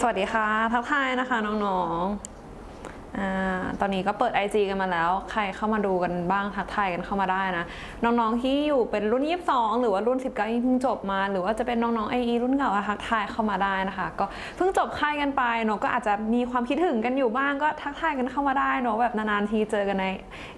สวัสดีค่ะ ทักทายนะคะน้องๆอ่า ตอนนี้ก็เปิด IG กันมาแล้ว ใครเข้ามาดูกันบ้างทักทายกันเข้ามาได้นะ น้องๆที่อยู่เป็นรุ่น 22 หรือว่ารุ่น 19ที่เพิ่งจบมา หรือว่าจะเป็นน้องๆ IE รุ่นเก่าทักทายเข้ามาได้นะคะ ก็เพิ่งจบค่ายกันไปเนาะก็อาจจะมีความคิดถึงกันอยู่บ้างก็ทักทายกันเข้ามาได้เนาะแบบนานๆทีเจอกันใน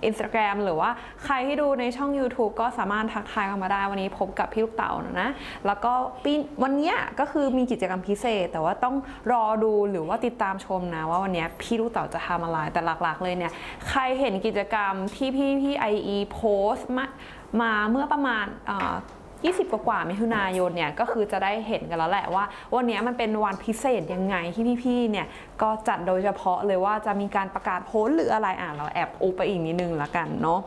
Instagram หรือว่าใครที่ดูในช่อง YouTube ก็สามารถทักทายเข้ามาได้วันนี้พบกับพี่ลูกเต่านะแล้วก็ปีวันเนี้ยก็คือมีกิจกรรมพิเศษ แต่ว่าต้องรอดูหรือว่าติดตามชมนะว่าวันเนี้ยพี่ลูกเต่าจะทำอะไรแต่หลักๆเลยเนี่ย ใครเห็นกิจกรรมที่พี่พี่ไอโพสต์มามาเมื่อประมาณ 20 กว่ากว่ามิถุนายนเนี่ยก็คือจะได้เห็นกันแล้วแหละว่า วันนี้มันเป็นวันพิเศษยังไงที่พี่ๆเนี่ยก็จัดโดยเฉพาะเลยว่าจะมีการประกาศโพสต์หรืออะไรอะเราแอบอุบไปอีกนิดนึงละกันเนาะ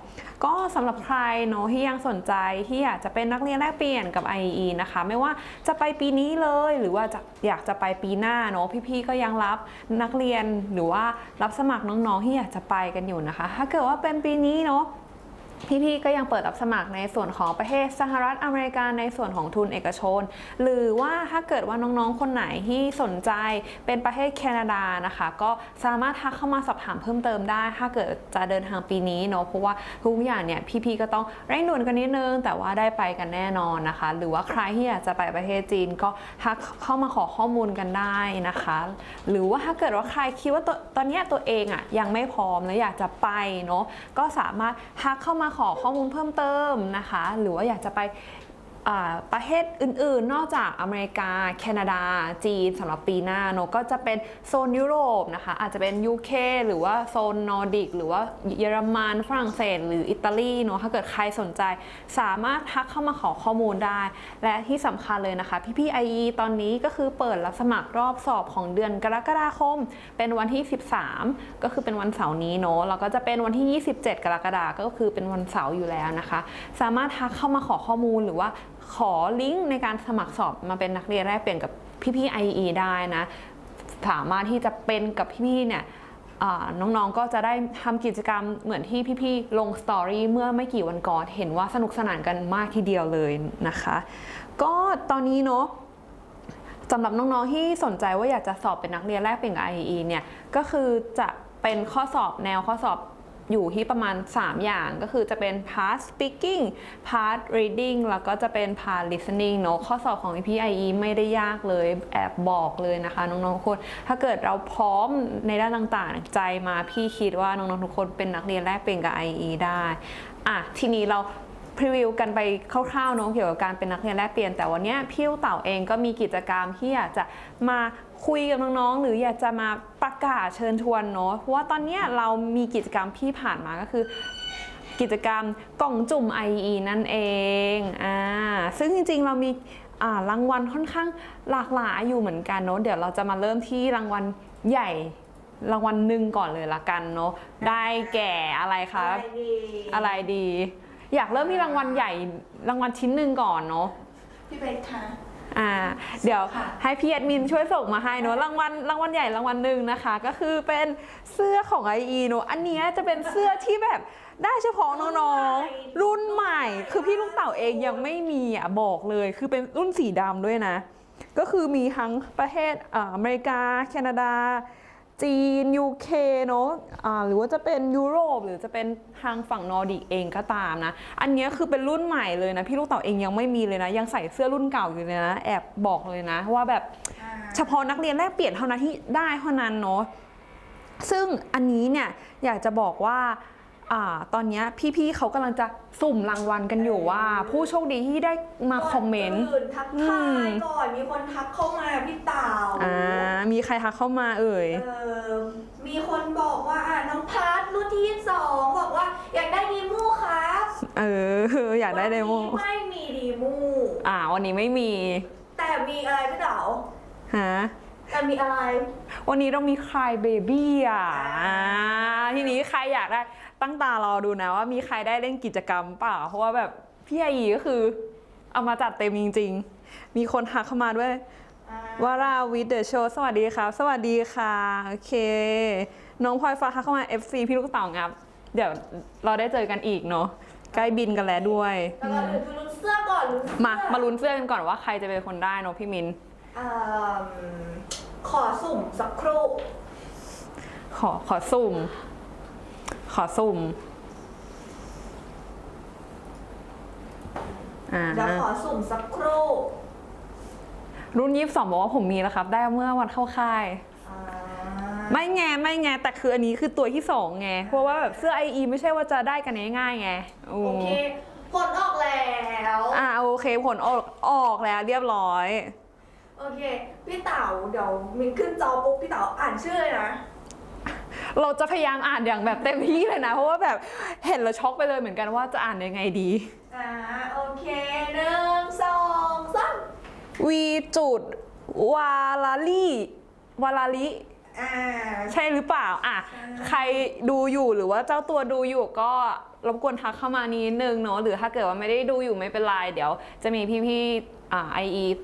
ก็สำหรับใครเนาะที่ยังสนใจที่อยากจะเป็นนักเรียนแลกเปลี่ยนกับ IE นะคะ ไม่ว่าจะไปปีนี้เลยหรือว่าจะอยากจะไปปีหน้าเนาะพี่ๆก็ยังรับนักเรียนหรือว่ารับสมัครน้องๆที่อยากจะไปกันอยู่นะคะ ถ้าเกิดว่าเป็นปีนี้เนาะ พี่ๆก็ยังเปิดรับสมัครในส่วนของประเทศสหรัฐอเมริกาในส่วนของทุนเอกชน หรือว่าถ้าเกิดว่าน้องๆ คนไหนที่สนใจเป็นประเทศแคนาดานะคะ ก็สามารถทักเข้ามาสอบถามเพิ่มเติมได้ ถ้าเกิดจะเดินทางปีนี้เนาะเพราะว่าทุกอย่างเนี่ยพี่ๆก็ต้องเร่งด่วนกันนิดนึง แต่ว่าได้ไปกันแน่นอนนะคะ หรือว่าใครที่อยากจะไปประเทศจีนก็ทักเข้ามาขอข้อมูลกันได้นะคะ หรือว่าถ้าเกิดว่าใครคิดว่าตัวตอนนี้ตัวเองอะยังไม่พร้อมและอยากจะไปเนาะก็สามารถทักเข้ามาขอข้อมูลเพิ่มเติมนะคะ หรือว่าอยากจะไป ประเทศอื่นๆ นอกจากอเมริกา แคนาดา จีนสำหรับปีหน้าเนก็จะเป็นโซนยุโรปนะคะ อาจจะเป็น UK หรือว่าโซนนอร์ดิก หรือว่าเยอรมันฝรั่งเศส หรืออิตาลีเนอะถ้าเกิดใครสนใจ สามารถทักเข้ามาขอข้อมูลได้ และที่สำคัญเลยนะคะ พี่ๆ IE ตอนนี้ก็คือเปิดรับสมัครรอบสอบของเดือนกรกฎาคม เป็นวันที่ 13 ก็คือเป็นวันเสาร์นี้เนอะแล้วก็จะเป็นวันที่ 27 กรกฎาคมก็คือเป็นวันเสาร์อยู่แล้วนะคะ สามารถทักเข้ามาขอข้อมูลหรือว่า ขอลิงก์ในการสมัครสอบมาเป็นนักเรียนแรกเปลี่ยนกับพี่ๆ IE ได้นะ สามารถที่จะเป็นกับพี่ๆ เนี่ยน้องๆ ก็จะได้ทำกิจกรรมเหมือนที่พี่ๆ ลงสตอรี่เมื่อไม่กี่วันก่อน เห็นว่าสนุกสนานกันมากทีเดียวเลยนะคะ ก็ตอนนี้เนาะสำหรับน้องๆ ที่สนใจว่าอยากจะสอบเป็นนักเรียนแรกเปลี่ยนกับ IE เนี่ย ก็คือจะเป็นข้อสอบแนวข้อสอบ อยู่ที่ประมาณ 3 อย่างก็คือจะเป็น part speaking part reading แล้วก็จะเป็น part listening เนอะข้อสอบของพี่ IE ไม่ได้ยากเลยแอบบอกเลยนะคะน้องๆทุกคน ถ้าเกิดเราพร้อมในด้านต่างๆ ใจมาพี่คิดว่าน้องๆทุกคนเป็นนักเรียนแรกเปลี่ยนกับ IE ได้อะทีนี้เราพรีวิวกันไปคร่าวๆเนอะเกี่ยวกับการเป็นนักเรียนแลกเปลี่ยนแต่วันนี้พี่ลูกเต่าเองก็มีกิจกรรมที่อยากจะมา คุยกับน้องๆ หรืออยากจะมาประกาศเชิญชวนเนอะเพราะว่าตอนเนี้ยเรามีกิจกรรมที่ผ่านมาก็คือ กิจกรรมกล่องจุ่ม IE นั่นเองอ่าซึ่งจริงๆ เรามีอ่ารางวัลค่อนข้างหลากหลายอยู่เหมือนกันเนอะเดี๋ยวเราจะมาเริ่มที่รางวัลใหญ่รางวัลหนึ่งก่อนเลยละกันเนอะได้แก่อะไรคะอะไรดีอะไรดี อยากเริ่มที่รางวัลใหญ่รางวัลชิ้นหนึ่งก่อนเนาะพี่เป๊กคะ อ่าเดี๋ยวค่ะให้พี่แอดมินช่วยส่งมาให้เนาะรางวัลรางวัลใหญ่รางวัลหนึ่งนะคะ ก็คือเป็นเสื้อของ IE เนาะอันเนี้ยจะเป็นเสื้อที่แบบได้เฉพาะน้องๆรุ่นใหม่ คือพี่ลูกเต่าเองยังไม่มีอะบอกเลย คือเป็นรุ่นสีดำด้วยนะ ก็คือมีทั้งประเทศอ่าอเมริกา แคนาดา จีน UK เนอะอ่าหรือว่าจะเป็นยุโรป หรือจะเป็นทางฝั่งนอร์ดิกเองก็ตามนะ อันเนี้ยคือเป็นรุ่นใหม่เลยนะ พี่ลูกเต่าเองยังไม่มีเลยนะ ยังใส่เสื้อรุ่นเก่าอยู่เลยนะ แอบบอกเลยนะ ว่าแบบอ่าเฉพาะนักเรียนแลกเปลี่ยนเท่านั้นที่ได้เท่านั้นเนาะซึ่งอันนี้เนี่ยอยากจะบอกว่าอ่า ตอนเนี้ยพี่ๆเขากำลังจะสุ่มรางวัลกันอยู่ว่า ผู้โชคดีที่ได้มาคอมเมนต์ก่อื่นทักอืทายมก่อนมีคนทักเข้ามาพี่เต่าอ่ามีใครทักเข้ามาเอ่ยเออมีคนบอกว่าอะน้องพัทรุ่นที่สองบอกว่าอยากได้ดีมูครับเอออยากได้เดโมวันนี้ไม่มีดีมูอ่าวันนี้ไม่มี แต่มีอะไรพี่เต๋าฮะแต่มีอะไร วันนี้เรามีคลายเบบี้อะอ่าอ่าทีนี้ใครอยากได้ ตั้งตารอดูนะว่ามีใครได้เล่นกิจกรรมเปล่า เพราะว่าแบบพี่ไออีก็คือ เอามาจัดเต็มจริง ๆ มีคนทักเข้ามาด้วยอ่าวาราวิดเดอะโชว์สวัสดีครับ สวัสดีค่ะโอเค น้องพลอยฟ้าทักเข้ามา FC พี่ลูกเต่างับ เดี๋ยวเราได้เจอกันอีกเนาะใกล้บินกันแล้วด้วยแล้วก็คือลุ้นเสื้อก่อนลุ้นเสื้อมามาลุ้นเสื้อกันก่อนว่าใครจะเป็นคนได้เนาะพี่มินอ่าขอสุ่มสักครู่ ขอขอสุ่ม ขอสุ่มอ่าเดี๋ยวขอสุ่มสักครู่รุ่นยี่สิบสองบอกว่าผมมีแล้วครับ ได้เมื่อวันเข้าค่าย อ่าไม่ไงไม่ไงแต่คืออันนี้คือตัวที่สองไงเพราะว่าแบบเสื้อ IE ไม่ใช่ว่าจะได้กันง่ายๆไงโอ้โอเคผลออกแล้วอ่าโอเคผลออกออกแล้วเรียบร้อย โอเค พี่เต๋าเดี๋ยวมินขึ้นจอปุ๊บพี่เต๋าอ่านชื่อเลยนะ เราจะพยายามอ่านอย่างแบบเต็มที่เลยนะ เพราะว่าแบบเห็นแล้วช็อกไปเลยเหมือนกันว่าจะอ่านยังไงดี อ่าโอเคหนึ่งสองสามวีจุดวาลาลี่วาลาลิอ่า ใช่หรือเปล่าอะใช่ใครดูอยู่หรือว่าเจ้าตัวดูอยู่ก็รบกวนทักเข้ามานิดนึงเนาะหรือถ้าเกิดว่าไม่ได้ดูอยู่ไม่เป็นไรเดี๋ยว จะมีพี่ๆอ่าไอ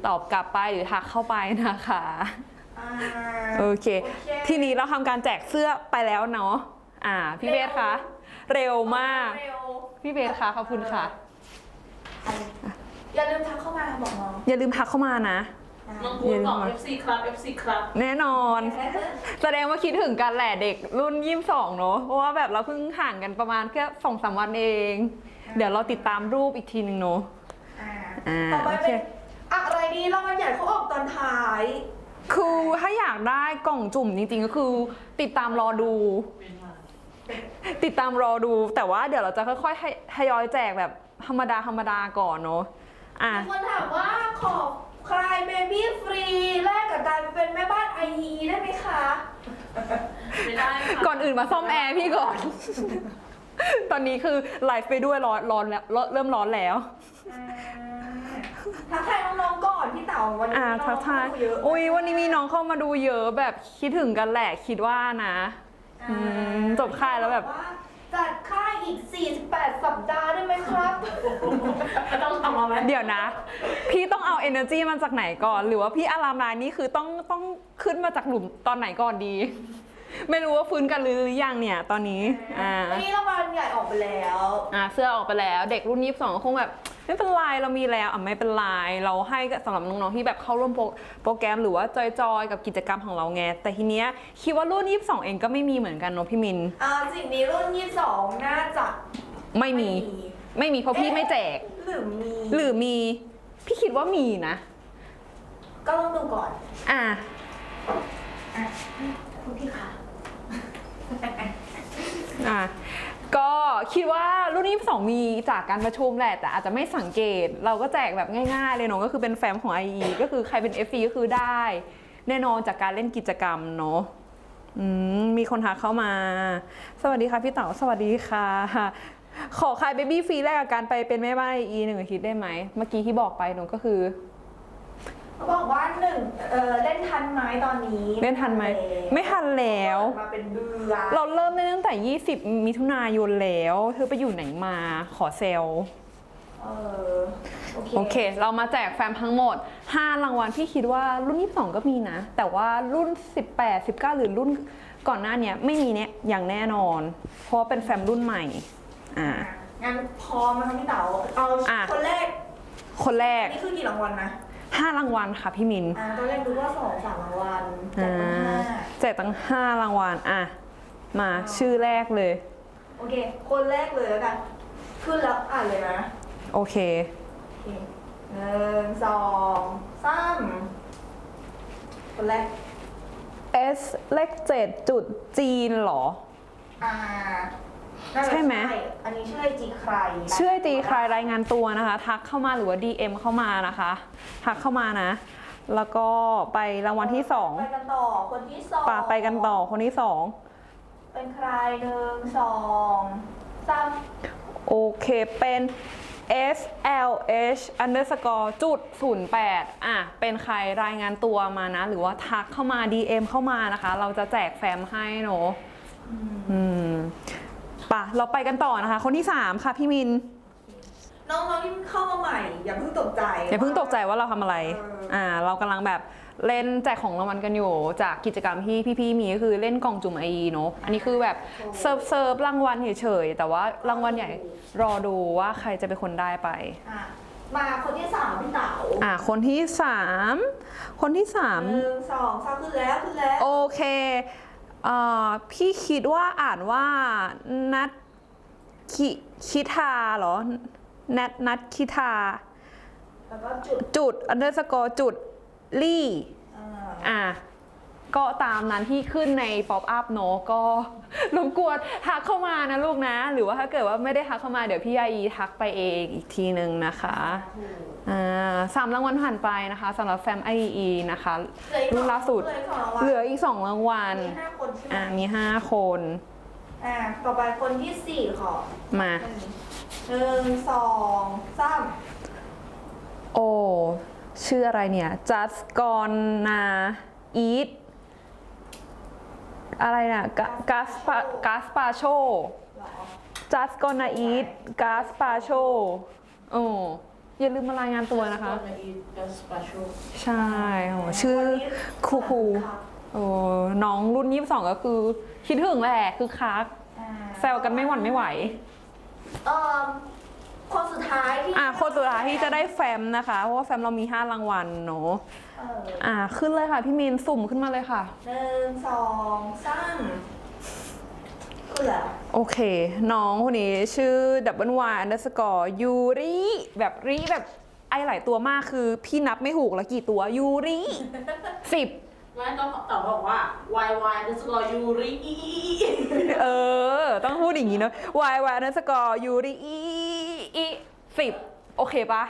ตอบกลับไปหรือทักเข้าไปนะคะอ่า โอเคโอเค ทีนี้เราทำการแจกเสื้อไปแล้วเนาะอ่า พี่เบสคะเร็วมากเร็วพี่เบสคะขอบคุณค่ะ อย่าลืมทักเข้ามาบอกน้องอย่าลืมทักเข้ามานะน้องกูดบอก FC ครับ FC ครับ แน่นอน แสดงว่าคิดถึงกันแหละเด็กรุ่นยี่สองเนอะเพราะว่าแบบเราเพิ่งห่างกันประมาณแค่สองสามวันเอง เดี๋ยวเราติดตามรูปอีกทีนึงเนอะอ่าอ่าต่อไปโอเคเป็นอะไรดีรางวัลใหญ่เขาออกตอนท้าย คือถ้าอยากได้กล่องจุ่มจริงๆ ก็คือ ติดตามรอดู ติดตามรอดู แต่ว่าเดี๋ยวเราจะค่อยๆทยอยแจกแบบธรรมดาธรรมดาก่อนเนอะอะ มีคนถามว่าขอคลายเบบี้ฟรีแลกกับการเป็นแม่บ้านไอทีได้ไหมคะ ไม่ได้ค่ะก่อนอื่นมาซ่อมแอร์พี่ก่อน ตอนนี้คือไลฟ์ไปด้วยร้อนร้อนแล้วเริ่มร้อนแล้วอ่าทักทายน้องๆก่ อนพี่เต๋าวันนี้อ่าน้องๆทักทายเข้มดูเยอะอุ้ยวันนี้มีน้องเข้ามาดูเยอะแบบคิดถึงกันแหละคิดว่านะอ่าอืมจบค่ายแล้วแบบาจัดค่ายอีก 48 สัปดาห์ได้ไหมครับ ต้องทำมาไหมเดี๋ยวนะ พี่ต้องเอา energy มาจากไหนก่อน หรือว่าพี่อารามรายนี่คือต้องต้องขึ้นมาจากหลุมตอนไหนก่อนดี ไม่รู้ว่าฟื้นกันหรือยังเนี่ย ตอนนี้อ่าวันนี้รางวัลใหญ่ออกไปแล้ว อ่าเสื้อออกไปแล้ว เด็กรุ่นยี่สิบสองคงแบบ ไม่เป็นไรเรามีแล้วอะไม่เป็นไรเราให้กับสำหรับน้องๆที่แบบเข้าร่วมโปรโปรแกรมหรือว่าจอยๆกับกิจกรรมของเราไงแต่ทีเนี้ยคิดว่ารุ่นยี่สิบสองเองก็ไม่มีเหมือนกันเนอะพี่มินอ่าสิ่งนี้รุ่น22น่าจะไม่มีไม่มีเพราะพี่ไม่แจก หรือมีหรือมี พี่คิดว่ามีนะ ก็ต้องดูก่อน อะอะคุณพี่คะอะ ก็คิดว่ารุ่นนี้สองมีจากการประชุมแหละ แต่อาจจะไม่สังเกต เราก็แจกแบบง่ายๆ เลยเนาะก็คือเป็นแฟ้มของ IE ก็คือใครเป็น FC ก็คือได้ แน่นอนจากการเล่นกิจกรรมเนาะมีคนทักเข้ามา สวัสดีค่ะพี่เต๋าสวัสดีค่ะ ขอคายเบบี้ฟรีแรกกับการไปเป็นแม่บ้าน IE หนึ่งอาทิตย์ได้ไหม เมื่อกี้ที่บอกไปเนอะก็คือ เขาบอกว่าหนึ่งเออเล่นทันไหมตอนนี้เล่นทันไหม ไม่ทันแล้วเปิดมาเป็นเดือนเราเริ่มได้ตั้งแต่ 20 มิถุนายนแล้ว เธอไปอยู่ไหนมาขอเซลเออโอเค โอเค เรามาแจกแฟมทั้งหมด 5 รางวัลพี่คิดว่ารุ่น 22 ก็มีนะ แต่ว่ารุ่น 18 19 หรือรุ่นก่อนหน้าเนี้ยไม่มีเนี่ยอย่างแน่นอน เพราะว่าเป็นแฟมรุ่นใหม่ อ่าอะงั้นพร้อมไหมคะพี่เต๋าเอาอะ คนแรกคนแรก นี่คือกี่รางวัลนะ 5 รางวัลค่ะพี่มิน อ่าตอนแรกดูว่าสองสามรางวัลแจอ่กมาห้าาแจกตั้ง 5 รางวัลอะ มาชื่อแรกเลย โอเค คนแรกเลยแล้วกัน ขึ้นแล้วอ่านเลยนะโอเค โอเคหนึ่งสองสามคนแรก S เลข7จุดจีนเหรอ อ่า น่าจะใช่ไหม อันนี้ชื่อไอจีใครนะชื่อไอจีใครรายงานตัวนะคะ ทักเข้ามาหรือว่า DM เข้ามานะคะ ทักเข้ามานะ แล้วก็ไปรางวัลที่สองไปกันต่อ คนที่สองป่าไปกันต่อคนที่สองเป็นใครหนึ่งสองสามโอเคเป็น S L H underscore จุด08อะ เป็นใครรายงานตัวมานะ หรือว่าทักเข้ามา DM เข้ามานะคะ เราจะแจกแฟมให้เนอะอืม ป่ะ เราไปกันต่อนะคะ คนที่ 3 ค่ะพี่มิน น้องๆที่เพิ่งเข้ามาใหม่ อย่าเพิ่งตกใจอย่าเพิ่งตกใจว่าเราทำอะไรเอออ่อ่า เรากำลังแบบเล่นแจกของรางวัลกันอยู่ จากกิจกรรมที่พี่ๆมีก็คือเล่นกล่องจุ่มไอเนาะ อันนี้คือแบบเซิร์ฟเซิร์ฟรางวัลเฉยๆแต่ว่ารางวัลใหญ่รอดูว่าใครจะเป็นคนได้ไป อะมาคนที่สามพี่เต๋าอะคนที่สามคนที่สามหนึ่งสองสามขึ้นแล้วขึ้นแล้วโอเคเอ่อ พี่คิดว่าอ่านว่านัดคิคิทาเหรอ นัดนัดคิทา แล้วก็จุดจุด underscore จุดลี่อ่าอะ ก็ตามนั้นที่ขึ้นในป๊อปอัพเนอะก็รบกวนทักเข้ามานะลูกนะ หรือว่าถ้าเกิดว่าไม่ได้ทักเข้ามาเดี๋ยวพี่ยายีทักไปเองอีกทีนึงนะคะถูกอ่าสามรางวัลผ่านไปนะคะสำหรับแฟมไออีนะคะเหลืออีกรุ่นล่าสุด เหลืออีกสองรางวัลเหลืออีกสองรางวัลมีห้าคนใช่ไหมอ่ามีห้าคนอ่าต่อไปคนที่สี่ขอมาหนึ่งสองสามโอ้ชื่ออะไรเนี่ย just gonna eat อะไรน่ะกาสปา g a s p a c h o เหรอ just gonna eat g a s p a c h o โอ้อย่าลืมมารายงานตัวนะคะมาอีกสเปเชียลใช่โอ้ชื่อคนนี้ครูครูครับโอ้น้องรุ่นยี่สิบสองก็คือ คิดถึงแหละคือคักอ่าแซวกันไม่หวั่นไม่ไหวเอ่อคนสุดท้ายที่อะคนสุดท้ายที่จะได้แฟมนะคะ เพราะว่าแฟมเรามี 5 รางวัลเนาะ เอออะขึ้นเลยค่ะ พี่มินสุ่มขึ้นมาเลยค่ะ หนึ่งสองสามขึ้นแล้วโอเค น้องคนนี้ชื่อ double y underscore ยูริแบบริแบบไอหลายตัวมากคือพี่นับไม่ถูกแล้วกี่ตัวยูริสิบไม่ต้องตอบบอกว่า y y นึกสกอร์ยูริอีเออ ต้องพูดอย่างนี้เนอะ y y underscore ยูริอีอีสิบโอเคปะ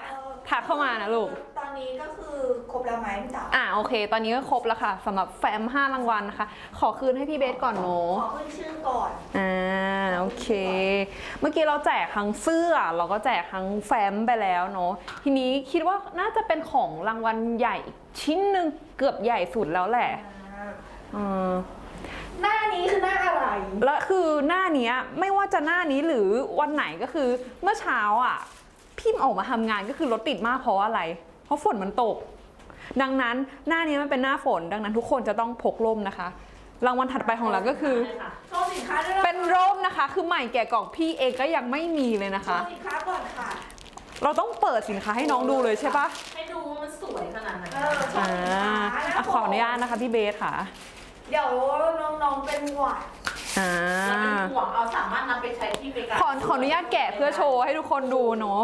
ทักเข้ามานะลูกตอ นนี้ก็คือครบแล้วไหมพี่เต๋าอ่าโอเค ตอนนี้ก็ครบแล้วค่ะสำหรับแฟม5รางวัลนะคะ ขอคืนให้พี่เบสก่อนเนาะขอขึ้นชื่อก่อน อ่าโอเค เมื่อกี้เราแจกทั้งเสื้อ เราก็แจกทั้งแฟ้มไปแล้วเนาะทีนี้คิดว่าน่าจะเป็นของรางวัลใหญ่อีกชิ้นหนึ่งเกือบใหญ่สุดแล้วแหละอืม หน้านี้คือหน้าอะไร และคือหน้าเนี้ยไม่ว่าจะหน้านี้หรือวันไหนก็คือเมื่อเช้าอะพี่ออกมาทำงานก็คือรถติดมากเพราะอะไร เพราะฝนมันตก ดังนั้นหน้านี้มันเป็นหน้าฝน ดังนั้นทุกคนจะต้องพกร่มนะคะ รางวัลถัดไปของเราก็คือใช่ค่ะโชว์สินค้าด้วยะเป็นร่มนะคะ คือใหม่แก่กล่องพี่เองก็ยังไม่มีเลยนะโชคะ ว์สินค้าก่อนค่ะ เราต้องเปิดสินค้าให้น้องดูเลยใช่ปะให้ดูว่ามันสวยขนาดไหนเออโชอ่าว์สินค้าอะขออนุญาตนะคะพี่เบสค่ะ เดี๋ยวน้องๆเป็นหวัดอ่า แล้วเป็นห่วงเอาสามารถนำไปใช้ที่เมกาขอขออนุญาตแกะเพื่อโชว์ให้ทุกคนดูเนาะ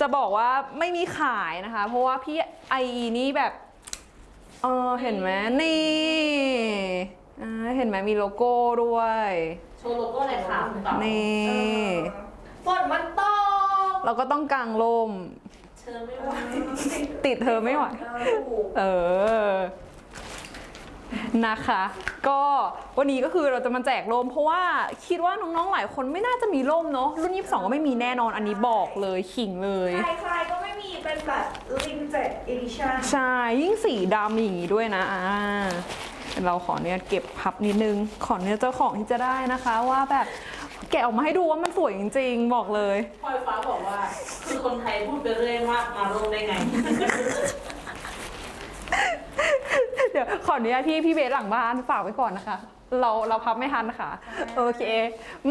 จะบอกว่าไม่มีขายนะคะ เพราะว่าพี่ไอนี่แบบเออเห็นไหมนี่อ่าเห็นไหมมีโลโก้ด้วย โชว์โลโก้เลยค่ะคุณต่อนี่ฝนมันตกเราก็ต้องกางร่มเชิญไม่ไหวติดเธอไม่ไหวเออถูกเออ นะคะ ก็วันนี้ก็คือเราจะมาแจกร่มเพราะว่าคิดว่าน้องๆหลายคนไม่น่าจะมีร่มเนาะรุ่น 22 ก็ไม่มีแน่นอนอันนี้บอกเลยขิงเลย ใครๆก็ไม่มีเป็นแบบ limited edition ใช่ยิ่งสีดำอย่างนี้ด้วยนะอ่าเราขอเนี่ยเก็บพับนิดนึง ขอเนี่ยเจ้าของที่จะได้นะคะว่าแบบแกะออกมาให้ดูว่ามันสวยจริงๆ บอกเลย พลอยฟ้าบอกว่า คือคนไทยพูดไปเรื่อยมากมาลงได้ไงเดี๋ยวขออนุญาตพี่พี่เบสหลังบ้านฝากไว้ก่อนนะคะ เราเราพับไม่ทันค่ะ โอเค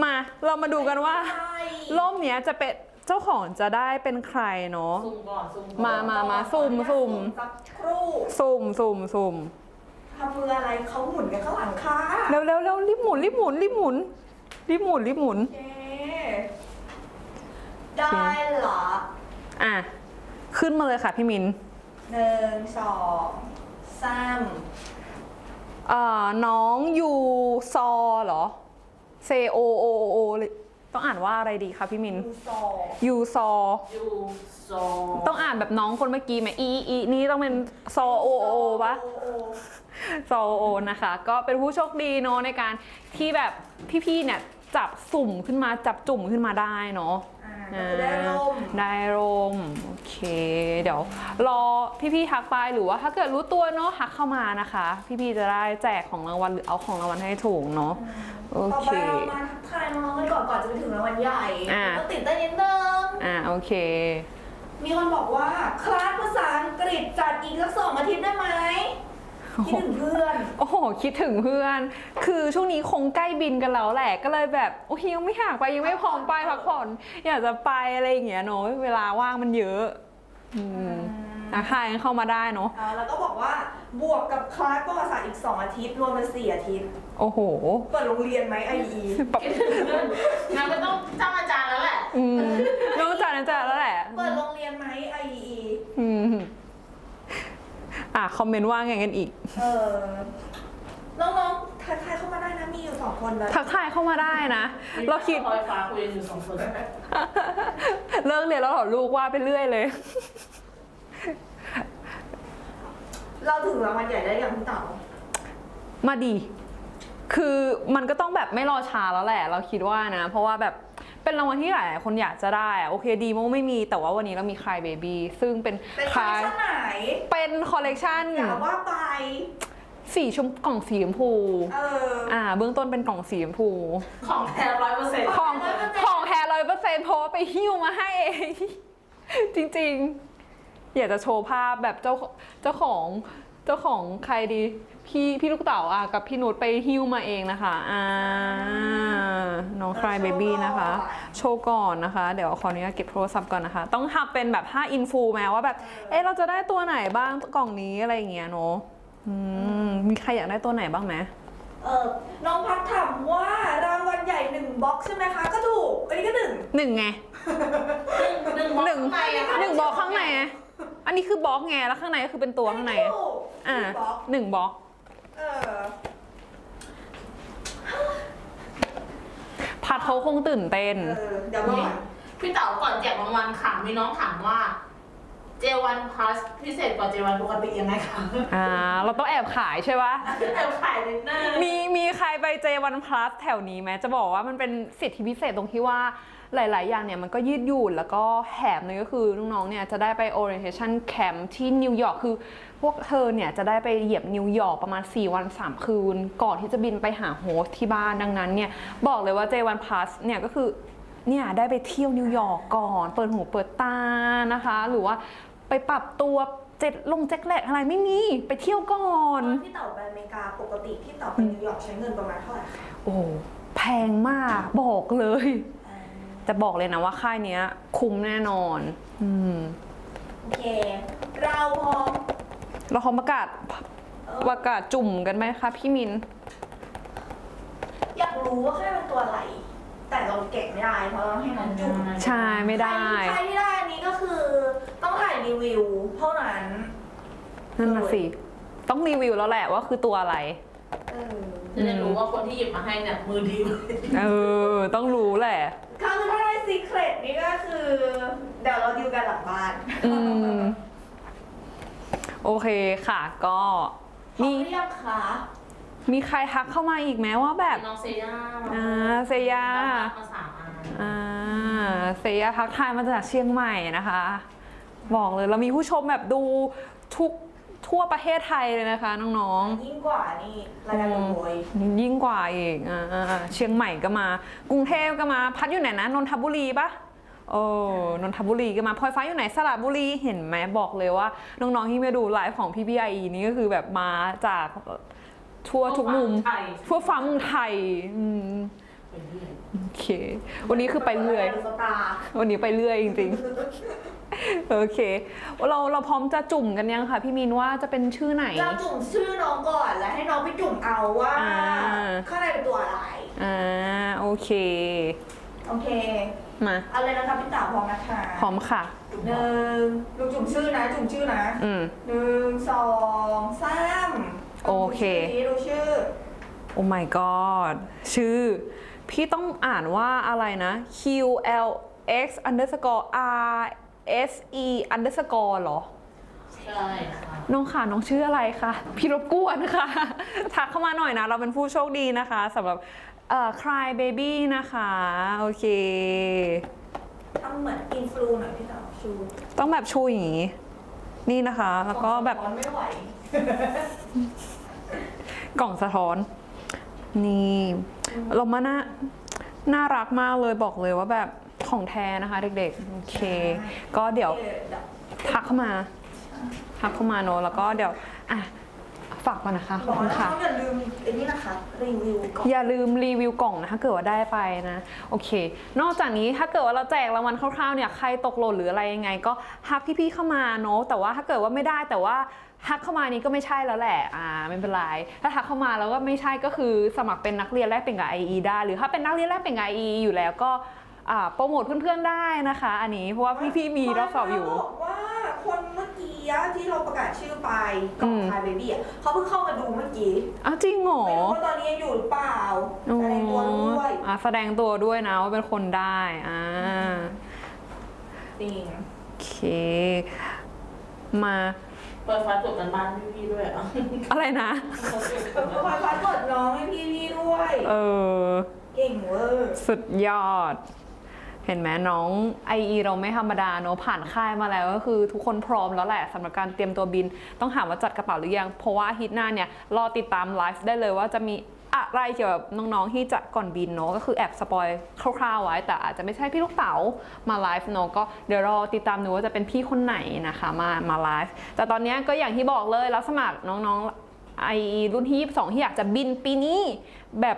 มาเรามาดูกันว่าใช่ร่มเนี้ยจะเป็นเจ้าของจะได้เป็นใครเนาะ ซุ่มก่อนซุ่มก่อนมามามาซุ่มซุ่ม สักครู่สุ่มสุ่มสุ่มทำมืออะไรเขาหมุนกันข้างหลังค่ะเร็วเร็วเร็วรีบหมุนรีบหมุนรีบหมุนรีบหมุนรีบหมุน โอเคได้เหรออะ ขึ้นมาเลยค่ะพี่มิน หนึ่งสอง สามเอ่อน้องยูซอเหรอเซโอโอโอเลยต้องอ่านว่าอะไรดีคะพี่มินดูสองยูซอ ยูโซต้องอ่านแบบน้องคนเมื่อกี้ไหมอีอีนี่ต้องเป็นซอโอโอปะ โอโอซอโอนะคะก็เป็นผู้โชคดีเนาะในการที่แบบพี่ๆเนี่ยจับสุ่มขึ้นมาจับจุ่มขึ้นมาได้เนาะอ่าก็คือได้ร่ม ได้ร่มโอ เคเดี๋ยวรอพี่ๆทักไปหรือว่าถ้าเกิดรู้ตัวเนาะทักเข้ามานะคะ พี่ๆจะได้แจกของรางวัลหรือเอาของรางวัลให้ถูกเนาะโอต่อเค ไปเรามาทักทายน้องๆกันก่อนก่อนจะไปถึงรางวัลใหญ่อ่า ก็ติดเต้นนิดนึงอ่าโอเค มีคนบอกว่าคลาสภาษาอังกฤษจัดอีกสักสองอาทิตย์ได้ไหม คิดถึงเพื่อน โอ้โห คิดถึงเพื่อน คือช่วงนี้คงใกล้บินกันแล้วแหละ ก็เลยแบบโอ้ยยังไม่อยากไปยังไม่พร้อมไปพักผ่อน อยากจะไปอะไรอย่างเงี้ยเนาะเวลาว่างมันเยอะอืมทักทายกันเข้ามาได้เนาะ อ่าแล้วก็บอกว่าบวกกับคลาสประวัติศาสตร์อีก 2 อาทิตย์ รวมเป็น4อาทิตย์ โอ้โหเปิดโรงเรียนไหมไออีคิดถึงเรื่องงั้นก็ต้องจ้างอาจารย์แล้วแหละ อืมนอกจากนั้นจะแล้วแหละ เปิดโรงเรียนไหมไออีอืม อะคอมเมนต์ว่าไงกันอีก เออน้องๆทักทายเข้ามาได้นะมีอยู่สองคนเลยทักทายเข้ามาได้นะ เราคิดพลอยฟ้าคุยกันอยู่สองคนเลิกเรียนแล้วเหรอลูกว่าไปเรื่อยเลย เราถึงรางวัลใหญ่ได้อย่างพี่เต๋ามาดี คือมันก็ต้องแบบไม่รอช้าแล้วแหละ เราคิดว่านะ เพราะว่าแบบ เป็นรางวัลที่หลายๆคนอยากจะได้อะโอเคดีโมไม่มีแต่ว่าวันนี้เรามี Cry Baby ซึ่งเป็นเป็นคอลเลค Cry ชั่นไหนเป็นคอลเลกชันอย่าว่าไป สีชมกล่องสีชมพูเออ อ่า เบื้องต้นเป็นกล่องสีชมพู ของแท้ร้อยเปอร์เซ็นต์ของของแท้ร้อยเปอร์เซ็นต์เพราะว่าไปหิ้วมาให้เอง จริงๆ อยากจะโชว์ภาพแบบเจ้าเจ้าของเจ้าของใครดี พี่พี่ลูกเต๋าอะกับพี่นุชไปหิ้วมาเองนะคะอ่าน้องคลายเบบี้นะคะ โชว์ก่อนนะคะ เดี๋ยวขออนุญาตเก็บโทรศัพท์ก่อนนะคะ ต้องทำเป็นแบบ5อินฟูแม้ว่าแบบ เอ๊ะเราจะได้ตัวไหนบ้างกล่องนี้อะไรอย่างเงี้ยเนาะอืมมีใครอยากได้ตัวไหนบ้างไหมเออน้องพัดถามว่ารางวัลใหญ่หนึ่งบ็อกซ์ใช่ไหมคะ ก็ถูก อันนี้ก็หนึ่งหนึ่งไงหนึ่งบล็อกหนึ่งข้างในอะค่ะหนึ่งบล็อกข้างในอะอันนี้คือบล็อกไงแล้วข้างในก็คือเป็นตัวข้างในอะถูกอ่าหนึ่งบ็อกซ์หนึ่งบล็อก เออ พัดเขาคงตื่นเต้น เออ เดี๋ยวก่อนพี่เต๋าก่อนแจกรางวัลค่ะ มีน้องถามว่า เจวันพลัสพิเศษกว่าเจวันปกติยังไงคะอ่า เราต้องแอบขายใช่ปะแอบขายนิดนึงมีมีใครไปเจวันพลัสแถวนี้ไหมจะบอกว่ามันเป็นสิทธิพิเศษตรงที่ว่าหลาย ๆ อย่างเนี่ยมันก็ยืดหยุ่นแล้วก็แถมเลยก็คือน้อง ๆ เนี่ยจะได้ไป orientation camp ที่นิวยอร์กคือพ วกเธอเนี่ยจะได้ไปเหยียบนิวยอร์กประมาณ 4 วัน 3 คืน ก่อนที่จะบินไปหาโฮสต์ที่บ้านดังนั้นเนี่ยบอกเลยว่า J1 Plus เนี่ยก็คือเนี่ยได้ไปเที่ยวนิวยอร์กก่อน เปิดหูเปิดตานะคะ หรือว่าไปปรับตัวเจ็ดลงแจ็คเลตอะไรไม่มี ไปเที่ยวก่อนตอนพี่เต๋าไปอเมริกาปกติพี่เต๋าไปนิวยอร์กใช้เงินประมาณเท่าไหร่คะโอ้แพงมากบอกเลย แต่บอกเลยนะว่าค่ายเนี้ยคุ้มแน่นอน อืม โอเค เราพร้อม เราขอประกาศเออประกาศจุ่มกันไหมคะพี่มิน อยากรู้ว่าแค่เป็นตัวอะไร แต่เราเก็บไม่ได้เพราะเราให้น้องจุ่มใช่ไม่ได้ ใครที่ได้อันนี้ก็คือต้องถ่ายรีวิวเท่านั้นนั่นน่ะสิ ต้องรีวิวแล้วแหละว่าคือตัวอะไร เออจะได้รู้ว่าคนที่หยิบมาให้เนี่ยมือดีไหมเออ ต้องรู้แหละ ก็คือถ้าได้ซีเครตนี่ก็คือ เดี๋ยวเราดิวกันหลังบ้าน อืม โอเคค่ะก็พร้อมีมหรือยังคะมีใครทักเข้ามาอีกไหมว่าแบบน้องเซย่าอ่าเซย่ามาสามอันอ่าเซียทักทายมาจากเชียงใหม่นะคะ บอกเลยเรามีผู้ชมแบบดูทุกทั่วประเทศไทยเลยนะคะน้องยิ่งกว่านี่รายการโวยๆยิ่งกว่าอีกอ่าเชียงใหม่ก็มา กรุงเทพก็มา พัดอยู่ไหนนะนนทบุรีปะ โอ้นนทบุรีก็มาพลอยฟ้าอยู่ไหนสระบุรีเห็นไหมบอกเลยว่า น้องๆที่มาดูไลฟ์ของพี่พีไอนี่ก็คือแบบมาจากทั่วทุกมุมไทยทั่วฟ้าเมืองไทยอืมโอเค วันนี้คือไปเรื่อยสตาร์วันนี้ไปเรื่อยจริงๆ โอเค เราเราพร้อมจะจุ่มกันยังคะพี่มินว่าจะเป็นชื่อไหน เราจุ่มชื่อน้องก่อนแล้วให้น้องไปจุ่มเอาว่าอ่าข้างในเป็นตัวอะไร อ่า โอเค โอเค มาเอาเลยนะคะพี่เต๋าพร้อมนะคะพร้อมค่ะหนึ่งลูกจุ่มชื่อนะ จุ่มชื่อนะอืม หนึ่งสองสามโอเค ดูชื่อ โอ้ my god ชื่อ พี่ต้องอ่านว่าอะไรนะ Q L X underscore R S E underscore เหรอ ใช่ค่ะ น้องค่ะ น้องชื่ออะไรคะ พี่รบกวนค่ะ ทักเข้ามาหน่อยนะ เราเป็นผู้โชคดีนะคะสำหรับ เอ่อ Cry Baby นะคะ โอเคทำเหมือนอินฟลูหน่อยพี่เต๋าชูต้องแบบชูอย่างนี้ นี่นะคะ แล้วก็แบบร้อนไม่ไหว กล่องสะท้อน นี่เรามาน่าน่ารักมากเลยบอกเลยว่าแบบของแท้นะคะเด็กๆ โอเค ก็เดี๋ยวทักเข้ามา ทักเข้ามาเนอะแล้วก็เดี๋ยวอะ ฝากก่อนนะคะขบออบกคุณว่าค่ะน้องอย่าลืมไอ้นี่นะคะรีวิวก่อนอย่าลืมรีวิวกล่องนะถ้าเกิดว่าได้ไปนะ โอเค นอกจากนี้ถ้าเกิดว่าเราแจกรางวัลคร่าวๆเนี่ยใครตกหล่นหรืออะไรยังไง ก็ฮักพี่ๆเข้ามาเนอะแต่ว่าถ้าเกิดว่าไม่ได้แต่ว่าฮักเข้ามานี้ก็ไม่ใช่แล้วแหละ อ่า ไม่เป็นไร ถ้าทักเข้ามาแล้วก็ไม่ใช่ก็คือสมัครเป็นนักเรียนแลกเปลี่ยนกับ IE ได้ หรือถ้าเป็นนักเรียนแลกเปลี่ยนกับ IE อยู่แล้วก็อ่าโปรโมทเพื่อนๆได้นะคะ อันนี้เพราะว่าพี่ๆมีรอบสอบอยู่เขาบอกว่าคนเมื่อ กี้อะที่เราประกาศชื่อไปกอืล่องมคายเบบี้อะเขาเพิ่งเข้ามาดูเมื่อกี้อ้าวจริงเหรอไม่รู้ว่าตอนนี้ยังอยู่หรือเปล่าแสดงตัวด้วยอ่าแสดงตัวด้วยนะว่าเป็นคนได้อ่าจริงโอเคมาเปิดฟ้าตรวจกันบ้านพี่ๆด้วยเหรออะไรนะเออพลอยพัดกดน้องให้พี่พี่ๆด้วย เออ เก่งเวอร์สุดยอด เห็นไหมน้องไอเราไม่ธรรมดาเนอะผ่านค่ายมาแล้วก็คือทุกคนพร้อมแล้วแหละสำหรับการเตรียมตัวบิน ต้องถามว่าจัดกระเป๋าหรือยัง เพราะว่าอาทิตย์หน้าเนี่ยรอติดตามไลฟ์ได้เลยว่าจะมีอะไรเกี่ยวกับน้องๆที่จะก่อนบินเนาะก็คือแอบสปอยคร่าวๆไว้ แต่อาจจะไม่ใช่พี่ลูกเต๋ามาไลฟ์เนาะก็เดี๋ยวรอติดตามดูว่าจะเป็นพี่คนไหนนะคะมามาไลฟ์แต่ตอนนี้ก็อย่างที่บอกเลยรับสมัครน้องๆไอรุ่นที่22ที่อยากจะบินปีนี้แบบ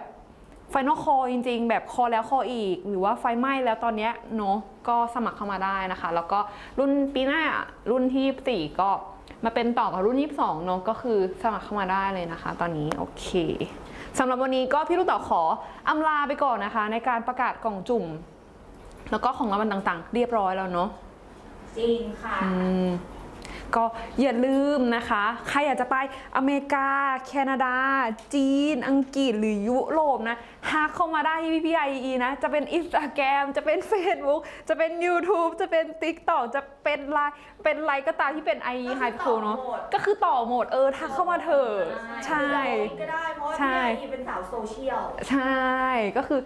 ไฟนอลคอจริง ๆ แบบคอแล้วคออีก หรือว่าไฟไหม้แล้วตอนเนี้ยเนาะก็สมัครเข้ามาได้นะคะ แล้วก็รุ่นปีหน้ารุ่นที่24ก็มาเป็นต่อกับรุ่น 22เนาะก็คือสมัครเข้ามาได้เลยนะคะ ตอนนี้โอเคสำหรับวันนี้ก็พี่ลูกเต่อขออำลาไปก่อนนะคะ ในการประกาศกล่องจุ่ม แล้วก็ของรางวัลต่างๆ เรียบร้อยแล้วเนาะจริงค่ะอืม ก็อย่าลืมนะคะ ใครอยากจะไปอเมริกา แคนาดา จีน อังกฤษหรือยุโรปนะหาเข้ามาได้ที่พี่พีไอนะ จะเป็น Instagram จะเป็น Facebook จะเป็น YouTube จะเป็น TikTok จะเป็นไลน์เป็นไลน์ก็ตามที่เป็น i ก็คือไฮโ o เนาะต่อหมดก็คือต่อหมดเออทักเข้ามาเถอะใช่ก็ได้เพราะว่าใช่พี่ไอเป็นสาวโซเชียลใช่ก็คือ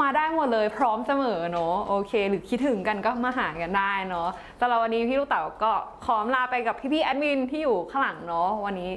มาได้หมดเลยพร้อมเสมอเนาะโอเค หรือคิดถึงกันก็มาหากันได้เนาะสำหรับวันนี้พี่ลูกเต๋าก็ขอลาไปกับพี่ๆแอดมินที่อยู่ข้างหลังเนาะวันนี้